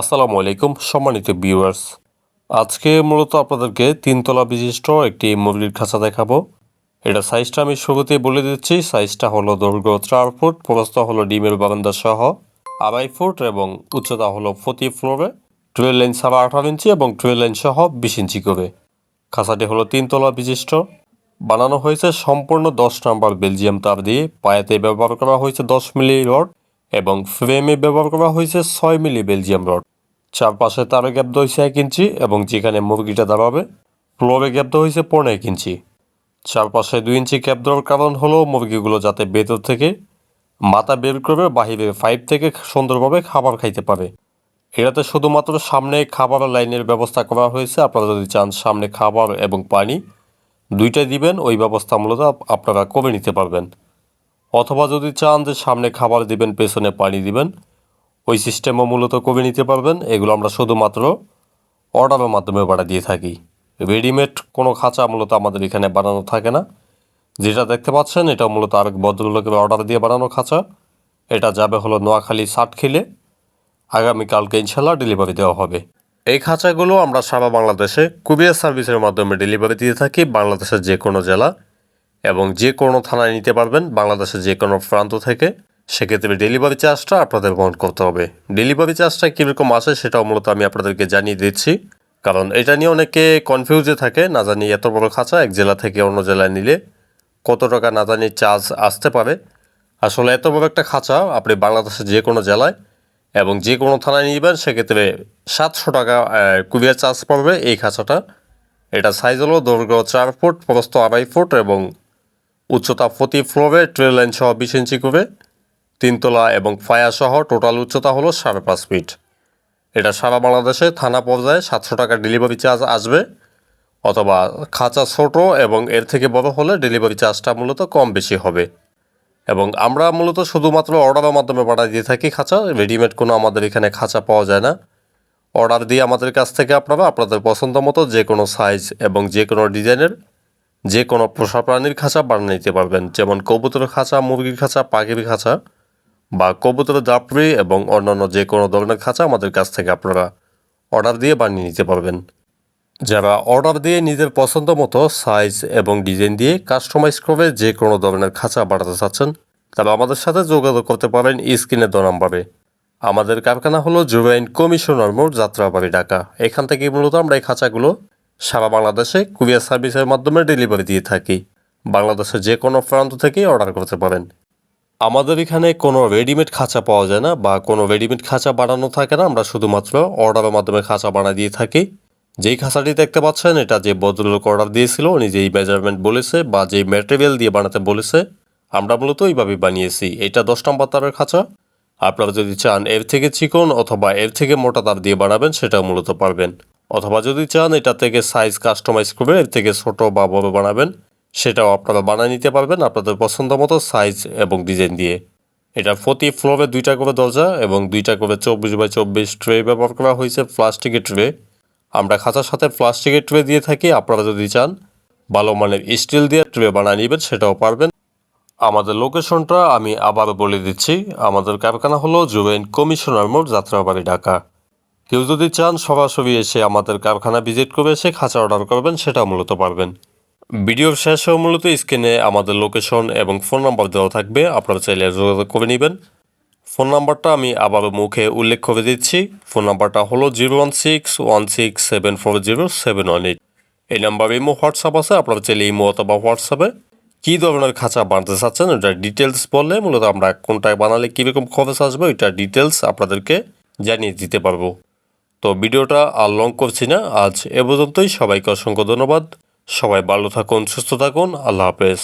আসসালামু আলাইকুম, সম্মানিত ভিউয়ার্স। আজকে মূলত আপনাদেরকে তিনতলা বিশিষ্ট একটি মুরগির খাঁচা দেখাবো। এটা সাইজটা আমি শুরুতে বলে দিচ্ছি। সাইজটা হলো দৈর্ঘ্য চার ফুট, প্রস্থ হলো ডিমের বারান্দা সহ আড়াই ফুট এবং উচ্চতা হলো প্রতি ফ্লোরে টুয়েল লাইন সাড়ে আঠারো ইঞ্চি এবং টুয়েল লাইন সহ বিশ ইঞ্চি করে। খাঁচাটি হলো তিনতলা বিশিষ্ট। বানানো হয়েছে সম্পূর্ণ দশ নাম্বার বেলজিয়াম তার দিয়ে। পায়েতে ব্যবহার করা হয়েছে দশ মিলি রড। এবং ফ্রেমে ব্যবহার করা হয়েছে ছয় মিলি বেলজিয়াম রড। চারপাশে তারে গ্যাপ হয়েছে এক ইঞ্চি এবং যেখানে মুরগিটা দাঁড়াবে, ফ্লোরে গ্যাপ হয়েছে পনেরো এক ইঞ্চি। চারপাশে দুই ইঞ্চি ক্যাপ দেওয়ার কারণ হলো মুরগিগুলো যাতে ভেতর থেকে মাথা বের করবে বাহিরে ফাইভ থেকে সুন্দরভাবে খাবার খাইতে পারে। এটাতে শুধুমাত্র সামনে খাবার লাইনের ব্যবস্থা করা হয়েছে। আপনারা যদি চান সামনে খাবার এবং পানি দুইটাই দিবেন, ওই ব্যবস্থা মূলত আপনারা করে নিতে পারবেন। অথবা যদি চান যে সামনে খাবার দিবেন, পেছনে পানি দিবেন, ওই সিস্টেমও মূলত করে নিতে পারবেন। এগুলো আমরা শুধুমাত্র অর্ডারের মাধ্যমে বাড়া দিয়ে থাকি। রেডিমেড কোনো খাঁচা মূলত আমাদের এখানে বানানো থাকে না। যেটা দেখতে পাচ্ছেন, এটা মূলত আরেক ভদ্রলোকের অর্ডার দিয়ে বানানো খাঁচা। এটা যাবে হলো নোয়াখালী ষাটখিলে আগামীকালকে ইনশাল্লাহ ডেলিভারি দেওয়া হবে। এই খাঁচাগুলো আমরা সারা বাংলাদেশে কুরিয়ার সার্ভিসের মাধ্যমে ডেলিভারি দিয়ে থাকি। বাংলাদেশের যে কোনো জেলা এবং যে কোনো থানায় নিতে পারবেন, বাংলাদেশের যে কোনো প্রান্ত থেকে। সেক্ষেত্রে ডেলিভারি চার্জটা আপনাদের বহন করতে হবে। ডেলিভারি চার্জটা কীরকম আসে সেটাও মূলত আমি আপনাদেরকে জানিয়ে দিচ্ছি। কারণ এটা নিয়ে অনেকে কনফিউজে থাকে, না জানি এত বড় খাঁচা, এক জেলা থেকে অন্য জেলায় নিলে কত টাকা না জানি চার্জ আসতে পারে। আসলে এত বড় একটা খাঁচা, আপনি বাংলাদেশের যে কোনো জেলায় এবং যে কোনো থানায় নিবেন, সেক্ষেত্রে সাতশো টাকা কুরিয়ার চার্জ পড়বে এই খাঁচাটা। এটা সাইজ হলো দৈর্ঘ্য চার ফুট, প্রস্থ আড়াই ফুট এবং উচ্চতা প্রতি ফ্লোরে ট্রেল লাইন সহ বিশ ইঞ্চি করে তিনতলা এবং ফায়া সহ টোটাল উচ্চতা হলো সাড়ে পাঁচ ফিট। এটা সারা বাংলাদেশে থানা পর্যায়ে সাতশো টাকা ডেলিভারি চার্জ আসবে অথবা খাঁচা ছোট এবং এর থেকে বড় হলে ডেলিভারি চার্জটা মূলত কম বেশি হবে। এবং আমরা মূলত শুধুমাত্র অর্ডারের মাধ্যমে পাঠিয়ে দিয়ে থাকি খাঁচা রেডিমেড কোনো আমাদের এখানে খাঁচা পাওয়া যায় না। অর্ডার দিয়ে আমাদের কাছ থেকে আপনারা আপনাদের পছন্দ মতো যে কোনো সাইজ এবং যে কোনো ডিজাইনের যে কোনো পোষা প্রাণীর খাঁচা বানিয়ে নিতে পারবেন, যেমন কবুতরের খাঁচা, মুরগির খাঁচা, পাখির খাঁচা বা কবুতরের দাপড়ি এবং অন্যান্য যে কোনো ধরনের খাঁচা আমাদের কাছ থেকে আপনারা অর্ডার দিয়ে বানিয়ে নিতে পারবেন। যারা অর্ডার দিয়ে নিজের পছন্দ মতো সাইজ এবং ডিজাইন দিয়ে কাস্টমাইজ করে যে কোনো ধরনের খাঁচা বানাতে চাচ্ছেন, তারা আমাদের সাথে যোগাযোগ করতে পারেন স্ক্রিনে দো নাম্বারে। আমাদের কারখানা হলো জুবাইন কমিশনার মোড়, যাত্রাবাড়ি, ঢাকা। এখান থেকে মূলত আমরা এই খাঁচাগুলো সারা বাংলাদেশে কুরিয়ার সার্ভিসের মাধ্যমে ডেলিভারি দিয়ে থাকি। বাংলাদেশের যে কোনো প্রান্ত থেকেই অর্ডার করতে পারেন। আমাদের এখানে কোনো রেডিমেড খাঁচা পাওয়া যায় না বা কোনো রেডিমেড খাঁচা বানানো থাকে না। আমরা শুধুমাত্র অর্ডারের মাধ্যমে খাঁচা বানিয়ে দিয়ে থাকি। যেই খাঁচাটি দেখতে পাচ্ছেন, এটা যে ভদ্রলোক অর্ডার দিয়েছিল, উনি যেই মেজারমেন্ট বলেছে বা যেই ম্যাটেরিয়াল দিয়ে বানাতে বলেছে, আমরা মূলত এইভাবেই বানিয়েছি। এটা দশ নম্বর তারের খাঁচা। আপনারা যদি চান এর থেকে চিকন অথবা এর থেকে মোটা তার দিয়ে বানাবেন, সেটাও মূলত পারবেন। অথবা যদি চান এটা থেকে সাইজ কাস্টমাইজ করে এর থেকে ছোট বা বড় বানাবেন, সেটাও আপনারা বানিয়ে নিতে পারবেন আপনাদের পছন্দ মতো সাইজ এবং ডিজাইন দিয়ে। এটা প্রতি ফ্লোরে দুইটা করে দরজা এবং দুইটা করে চব্বিশ বাই চব্বিশ ট্রে ব্যবহার করা হয়েছে প্লাস্টিকের ট্রে আমরা খাঁচার সাথে প্লাস্টিকের ট্রে দিয়ে থাকি, আপনারা যদি চান ভালো মানের স্টিল দিয়ে ট্রে বানিয়ে নেবেন, সেটাও পারবেন। আমাদের লোকেশনটা আমি আবার বলে দিচ্ছি। আমাদের কারখানা হলো জুবেন কমিশনার মোড়, যাত্রাবাড়ি, ঢাকা। কেউ যদি চান সরাসরি এসে আমাদের কারখানা ভিজিট করে এসে খাঁচা অর্ডার করবেন সেটা মূলত পারবেন। ভিডিওর শেষেও মূলত স্ক্রিনে আমাদের লোকেশন এবং ফোন নাম্বার দেওয়া থাকবে, আপনারা চাইলে যোগাযোগ করে নেবেন। ফোন নাম্বারটা আমি আবার মুখে উল্লেখ করে দিচ্ছি। ফোন নাম্বারটা হলো zero one six one six seven four zero seven one eight. এই নাম্বার ইমো, হোয়াটসঅ্যাপ আছে, আপনারা চাইলে ইমো অথবা হোয়াটসঅ্যাপে কী ধরনের খাঁচা বানাতে চাচ্ছেন, ওটার ডিটেলস বললে মূলত আমরা কোনটায় বানালে কীরকম খরচ আসবে, ওইটার ডিটেলস আপনাদেরকে জানিয়ে দিতে পারব। তো ভিডিওটা আর লং করছি না। আজ এ পর্যন্তই সবাইকে অসংখ্য ধন্যবাদ। সবাই ভালো থাকুন, সুস্থ থাকুন। আল্লাহ হাফেজ।